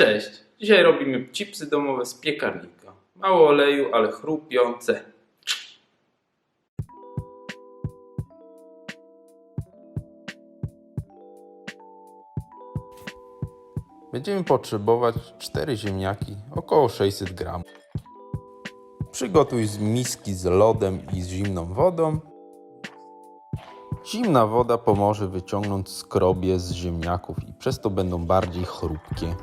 Cześć! Dzisiaj robimy chipsy domowe z piekarnika. Mało oleju, ale chrupiące. Będziemy potrzebować 4 ziemniaki, około 600 gram. Przygotuj z miski z lodem i z zimną wodą. Zimna woda pomoże wyciągnąć skrobie z ziemniaków i przez to będą bardziej chrupkie.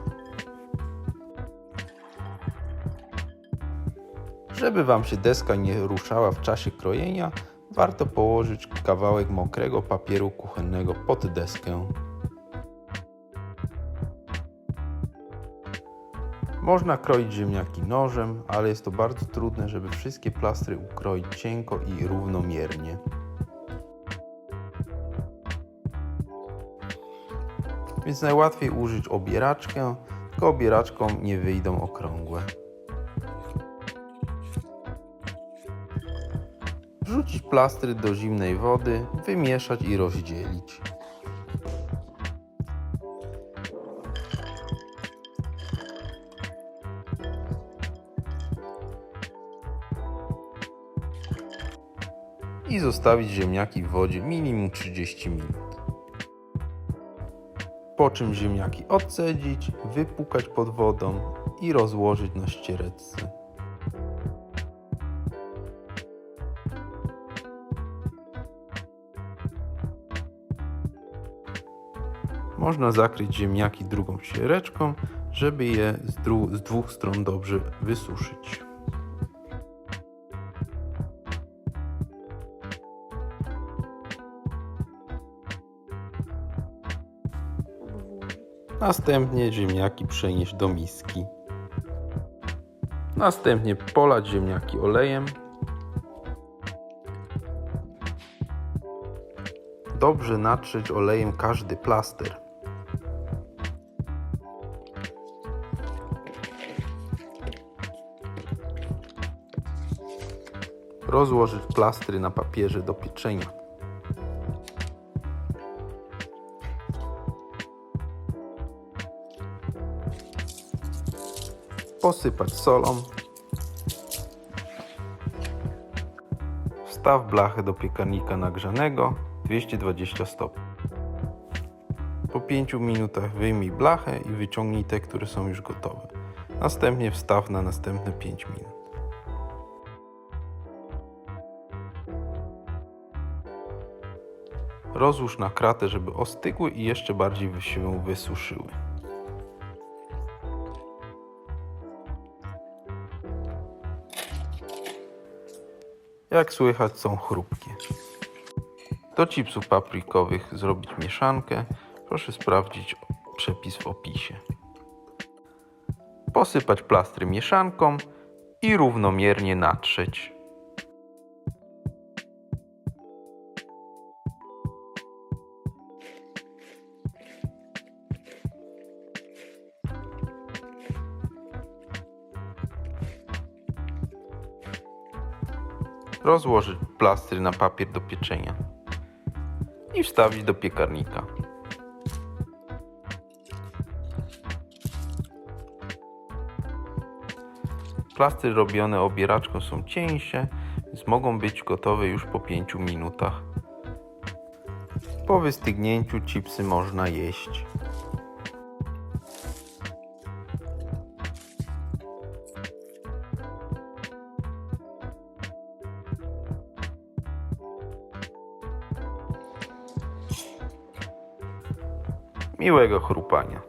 Żeby Wam się deska nie ruszała w czasie krojenia, warto położyć kawałek mokrego papieru kuchennego pod deskę. Można kroić ziemniaki nożem, ale jest to bardzo trudne, żeby wszystkie plastry ukroić cienko i równomiernie. Więc najłatwiej użyć obieraczkę, tylko obieraczką nie wyjdą okrągłe. Wrzucić plastry do zimnej wody, wymieszać i rozdzielić. I zostawić ziemniaki w wodzie minimum 30 minut. Po czym ziemniaki odcedzić, wypukać pod wodą i rozłożyć na ściereczce. Można zakryć ziemniaki drugą ściereczką, żeby je z, z dwóch stron dobrze wysuszyć. Następnie ziemniaki przenieść do miski. Następnie polać ziemniaki olejem. Dobrze natrzeć olejem każdy plaster. Rozłożyć plastry na papierze do pieczenia. Posypać solą. Wstaw blachę do piekarnika nagrzanego 220 stopni. Po 5 minutach wyjmij blachę i wyciągnij te, które są już gotowe. Następnie wstaw na następne 5 minut. Rozłóż na kratę, żeby ostygły i jeszcze bardziej się wysuszyły. Jak słychać są chrupkie. Do chipsów paprikowych zrobić mieszankę. Proszę sprawdzić przepis w opisie. Posypać plastry mieszanką i równomiernie natrzeć. Rozłożyć plastry na papier do pieczenia i wstawić do piekarnika. Plastry robione obieraczką są cieńsze, więc mogą być gotowe już po 5 minutach. Po wystygnięciu chipsy można jeść. Miłego chrupania.